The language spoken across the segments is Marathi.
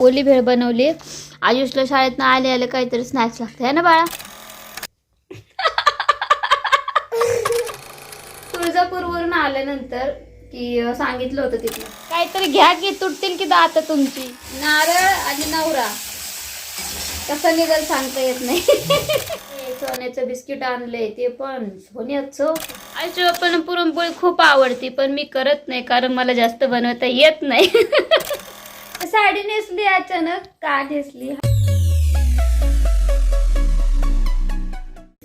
ओली भेळ बनवली. आयुषला शाळेत आले आले काहीतरी स्नॅक्स लागते. है ना बाळा? तुळजापूरवरून आल्यानंतर की सांगितलं होतं तिथलं काहीतरी घ्या की तुटतील की दात तुमची? नारळ आणि नवरा. कसं निघल सांगता येत नाही. सोन्याचं बिस्किट आणलंय ते पण. सोन्याचं? आईच्या पण पुरणपोळी खूप आवडती पण मी करत नाही कारण मला जास्त बनवता येत नाही. साडी नेसली अचानक का नेसली?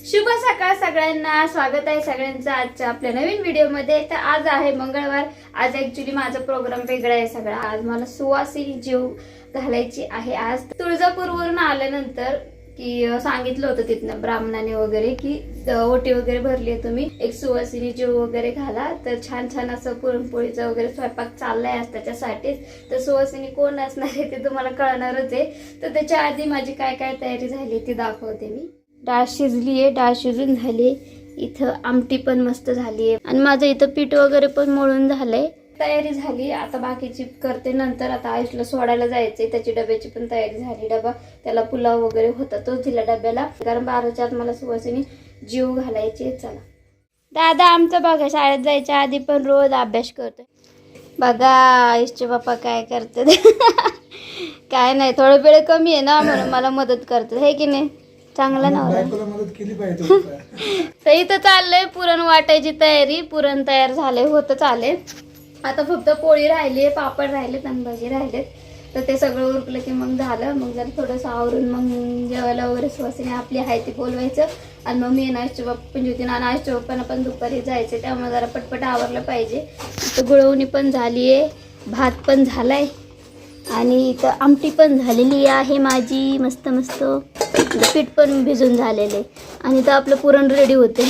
शुभ सकाळ सगळ्यांना. स्वागत आहे सगळ्यांचं आजच्या आपल्या नवीन व्हिडिओमध्ये. तर आज आहे मंगळवार. आज ऍक्च्युली माझा प्रोग्राम वेगळा आहे सगळा. आज मला सुवासी जीव घालायची आहे. आज तुळजापूरवरून आल्यानंतर की सांगितलं होतं तिथनं ब्राह्मणाने वगैरे की ओटी वगैरे भरली आहे तुम्ही. एक सुवासिनी जीव वगैरे घाला. तर छान छान असं पुरणपोळीचा वगैरे स्वयंपाक चाललाय आज त्याच्यासाठीच तर सुवासिनी कोण असणार आहे ते तुम्हाला कळणारच आहे. तर त्याच्या आधी माझी काय काय तयारी झाली ती दाखवते मी. डाळ शिजली आहे डाळ शिजून झाली इथं आमटी पण मस्त झाली आहे आणि माझं इथं पीठ वगैरे पण मळून झालंय. तयारी झाली. आता बाकीची करते. नंतर आता आयुषला सोडायला जायचंय. त्याची डब्याची पण तयारी झाली. डबा त्याला पुलाव वगैरे होता तोच दिला डब्याला. कारण बाराच्या आत मला सुवासिनी जीव घालायची. चला. दादा आमचं बघा शाळेत जायच्या आधी पण रोज अभ्यास करतोय. बघा आयुषचे बाप्पा काय करतात. काय नाही थोडं वेळ कमी आहे ना म्हणून मला मदत करतात. हे की नाही? चांगलं ना बायकोला मदत केली पाहिजे थोडीफार. तर इथं चाललंय पुरण वाटायची तयारी. पुरण तयार झाले होतच आले आता फक्त पोळी राहिली आहे पापड राहिले आणि भजी राहिलेत. तर ते सगळं उरकलं की मग झालं. मग जरा थोडंसं आवरून मग जेवायला वगैरे सुवासिनी आपली आहे ती बोलवायचं. आणि मग मी नाश्ता बाप्पा पण होती ना नाश्ता बाप्पांना पण दुपारी जायचं. त्यामुळे जरा पटपट आवरलं पाहिजे. तर गुळवणी पण झाली आहे भात पण झालाय. आणि इथं आमटी पण झालेली आहे माझी. मस्त मस्त. पीठ पण भिजून झालेले आणि तर आपलं पुरण रेडी होते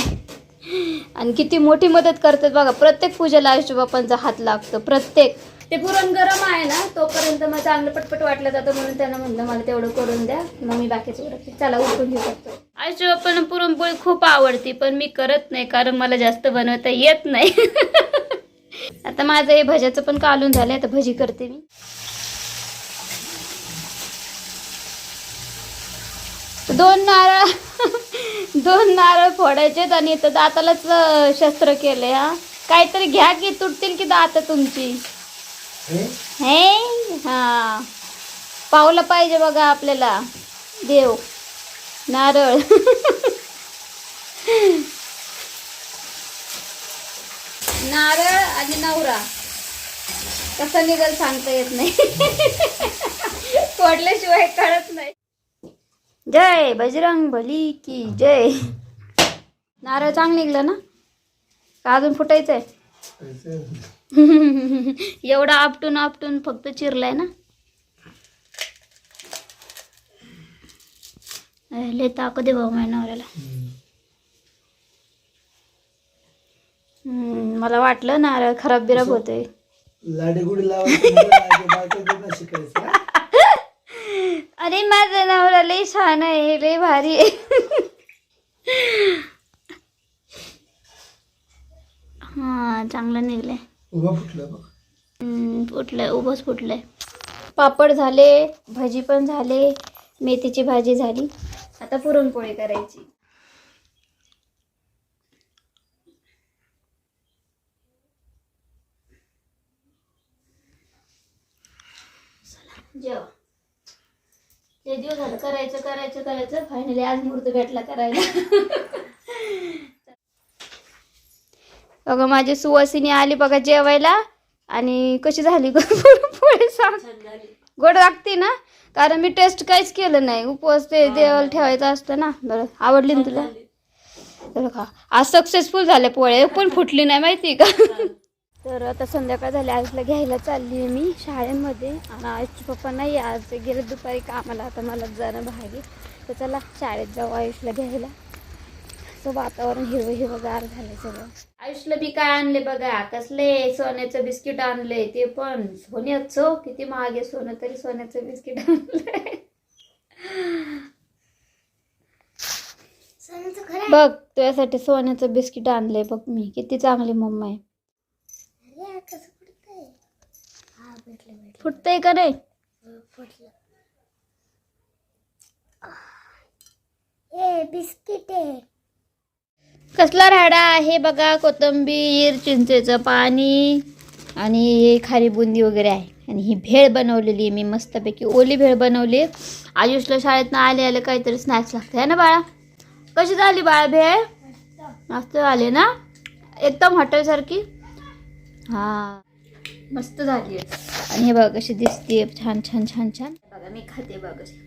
आणि किती मोठी मदत करतात बघा. प्रत्येक पूजेला आयुष्य बाप्पांचा हात लागतो. प्रत्येक. ते पुरण गरम आहे ना तोपर्यंत मग चांगलं पटपट वाटलं जातं म्हणून त्यांना म्हणलं मला तेवढं करून द्या मग मी बाकीचं उरकते चला उरकून घेऊ शकतो आयुष्य बाप्पांना पुरणपोळी खूप आवडती पण मी करत नाही कारण मला जास्त बनवता येत नाही. आता माझं हे भज्याचं पण कालून झालंय आता भजी करते मी. दोन नारळ दोन नारळ फोडायचे आणि इथं दातालाच शस्त्र केले हा. काहीतरी घ्या की तुटतील की दात तुमची? हे? हे? हा. पावलं पाहिजे बघा आपल्याला. देव. नारळ. नारळ आणि नवरा. कसं निघल सांगता येत नाही. फोडल्याशिवाय कळत नाही. जय बजरंग बली की जय. नारळ चांगलं निघलं ना? का अजून फुटायचं आहे एवढा आपटून आपटून फक्त चिरलाय ना? लय ताकद भाऊ माझ्या नवऱ्याला. मला वाटलं नारळ खराब बिराब होतोय. लाडीगुडी लावायचं म्हणलं ना, ते बायकोकडनं शिकायचं हा? अरे माझा नवरा लय आहे लय भारी. हा चांगलं निघलंय. उभा फुटलं बघ. हम्म, फुटलंय उभंच फुटलंय. पापड झाले भजी पण झाले मेथीची भाजी झाली. आता पुरणपोळी करायची. जेवा. ते दिवस झालं करायचं करायचं करायचं. फायनली आज मुहूर्त भेटला करायला. बघा माझी सुवासिनी आली बघा जेवायला. आणि कशी झाली गं? पुढे सांग. गोड लागते ना? कारण मी टेस्ट काहीच केलं नाही. उपवास ते देवाला ठेवायचं असतं ना? बरं आवडली ना तुला? तर खा. आज सक्सेसफुल झाले पोळे. पण फुटली नाही माहिती का? तर आता संध्याकाळ झाली आयुषला घ्यायला चालली आहे मी शाळेमध्ये. आणि आयुषचे पप्पा नाही आज गेले दुपारी कामाला आता मला जाणं भाग आहे. तर चला शाळेत जाऊ आयुषला घ्यायला. असं वातावरण हिरवं हिरवगार झालंय सगळं. आयुषला बी काय आणले बघा कसले सोन्याचं बिस्किट आणले ते पण. सोन्याचं किती महाग सोनं तरी सोन्याचं बिस्किट आणलंय. बघ तुझ्यासाठी सोन्याचं बिस्किट आणलंय बघ मी. किती चांगली मम्मा आहे. फुटतंय? का नाही? ए बिस्किट आहे कसला राडा आहे बघा कोथिंबीर चिंचेचं पाणी आणि हे खारी बुंदी वगैरे आहे. आणि ही भेळ बनवलेली आहे मी मस्तपैकी ओली भेळ बनवली आयुषला शाळेतनं आले आले काहीतरी स्नॅक्स लागते है ना बाळा? कशी झाली बाळा भेळ? मस्त झाली ना? एकदम हॉटेलसारखी? हा. मस्त झाली आहे. आणि हे बघा कशी दिसते छान छान छान छान. बघा मी खाते बघा कशी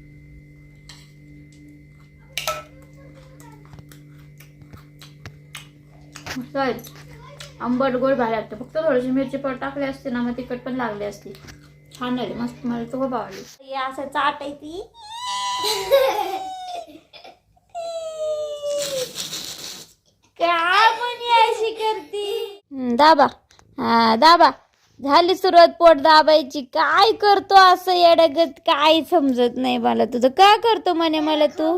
मस्त आहे. आंबट गोड भारी लागतं. फक्त थोडीशी मिरची पण टाकली असते ना मग तिखट पण लागली असती. छान झाली मस्त. मला तो खूप आवडली. असं चाट आहे ती. काय म्हणे अशी करती? दाबा. हा दाबा. झाली सुरुवात पोट दाबायची. काय करतो असं येडगत? काय समजत नाही मला तुझं. का करतो म्हणे मला तू?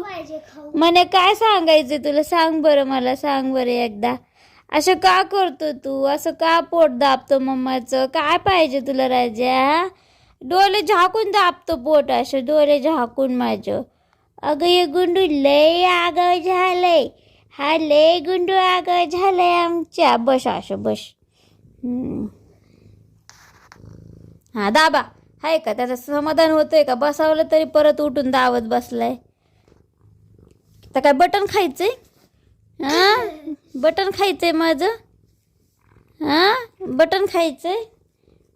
म्हणे काय सांगायचं तुला? सांग बरं मला. सांग बरं एकदा. असं का करतो तू? असं का पोट दाबतो मम्माचं? काय पाहिजे तुला राजा डोळे झाकून दाबतो पोट असं. डोळे झाकून माझं. अगं हे गुंडू लय आगाव झालंय. हा लय गुंडू आगाव झालंय आमच्या. बस असं बस. हा दाबा. आहे का? त्याचं समाधान होतंय का? बसावलं तरी परत उठून दावत बसलाय. तर काय बटन खायचंय? हां? बटन खायचंय माझं? हा? बटन खायचंय?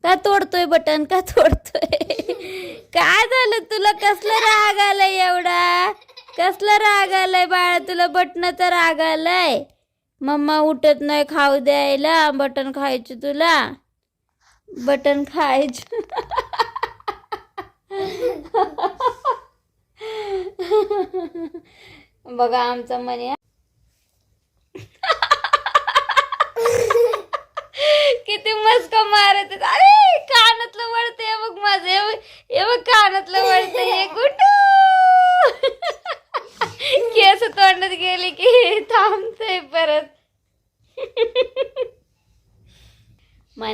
का तोडतोय बटन? का तोडतोय? काय झालं तुला? कसला राग आलाय एवढा? कसला राग आलाय बाळा? तुला बटनाचा राग आलाय? मम्मा उठत नाही खाऊ द्यायला बटन खायचं तुला. बटन खायचे. बघा आमचा मनी किती मस्क मारत अरे कानातलं वळते बघ माझं. हे बघ कानातलं वळतंय हे गुड्डू केस तोंडात गेली की थांबतंय परत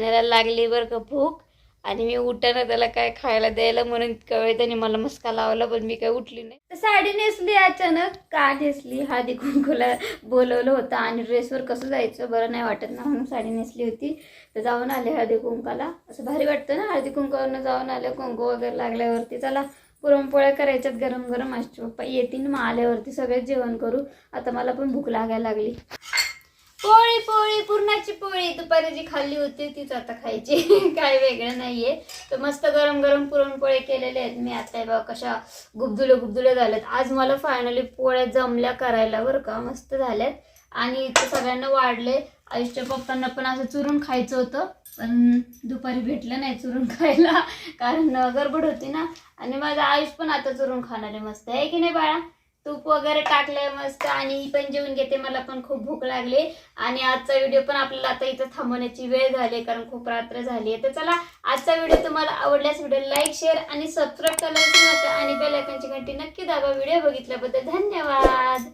मानाला लागली बरं का भूक. आणि मी उठाना त्याला काय खायला द्यायला म्हणून इतका वेळ त्याने मला मस्का लावला पण मी काय उठली नाही. तर साडी नेसली अचानक का नेसली हळदी कुंकूला बोलवलं होतं. आणि ड्रेसवर कसं जायचं बरं नाही वाटत ना म्हणून साडी नेसली होती. तर जाऊन आले हळदी कुंकाला. असं भारी वाटतं ना हळदी कुंकावरनं जाऊन आलं कुंकू वगैरे लागल्यावरती. चला पुरणपोळ्या करायच्यात गरम गरम आजचे पप्पा येतील मग आल्यावरती सगळेच जेवण करू. आता मला पण भूक लागायला लागली. पोळी पोळी पुरणाची पोळी. दुपारी जी खाल्ली होती तीच आता खायची. काय वेगळं नाहीये. तर मस्त गरम गरम पुरणपोळे केलेले आहेत. मी आता हे कशा गुबदुले गुबदुले झाल्यात आज मला फायनली पोळ्या जमल्या करायला बरं का. मस्त झाल्यात. आणि ते सगळ्यांना वाढले आयुषच्या पप्पांना पण असं चुरून खायचं होतं. पण दुपारी भेटलं नाही चुरून खायला. कारण गडबड होती ना. आणि माझा आयुष पण आता चुरून खाणार आहे मस्त आहे. की नाही बाळा? तूप वगैरे टाकलंय मस्त आणि ही पण जेवून घेते मला पण खूप भूक लागली. आणि आजचा व्हिडिओ पण आपल्याला आता इथं थांबवण्याची वेळ झाली कारण खूप रात्र झाली आहे. तर चला आजचा व्हिडिओ तुम्हाला आवडल्यास व्हिडिओ लाईक शेअर आणि सबस्क्राईब करायला आणि बेलायकनची घंटी नक्की दाबा. व्हिडिओ बघितल्याबद्दल धन्यवाद.